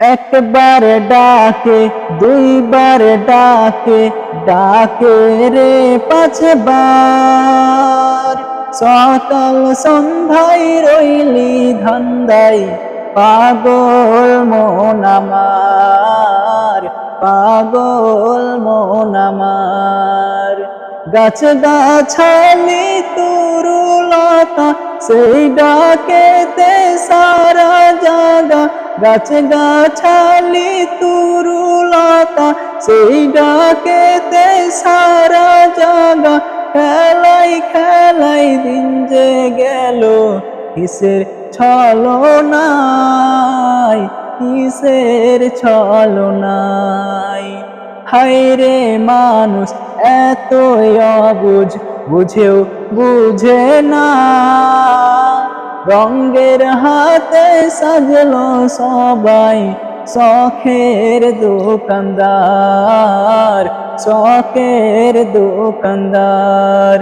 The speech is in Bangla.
একবার ডাকে, দুইবার ডাকে ডাকে রে পাঁচবার। সকাল সন্ধ্যায় রইলি ধান্দাই পাগল মন আমার, পাগল মন আমার। গাছ গাছালি তুরুলতা, সেই ডাকেতে সারা জাগা গাছ গাছালি তুরুলতা, সেই ডাকেতে সারা জাগা। খেলাই খেলাই দিন যে গেল, কিসের ছলো নাই কিসের ছলো নাই হায়রে মানুষ এত অবুঝ, বুঝেও বুঝে না। রঙ্গের হাতে সাজলো সবাই শখের দোকানদার শখের দোকানদার।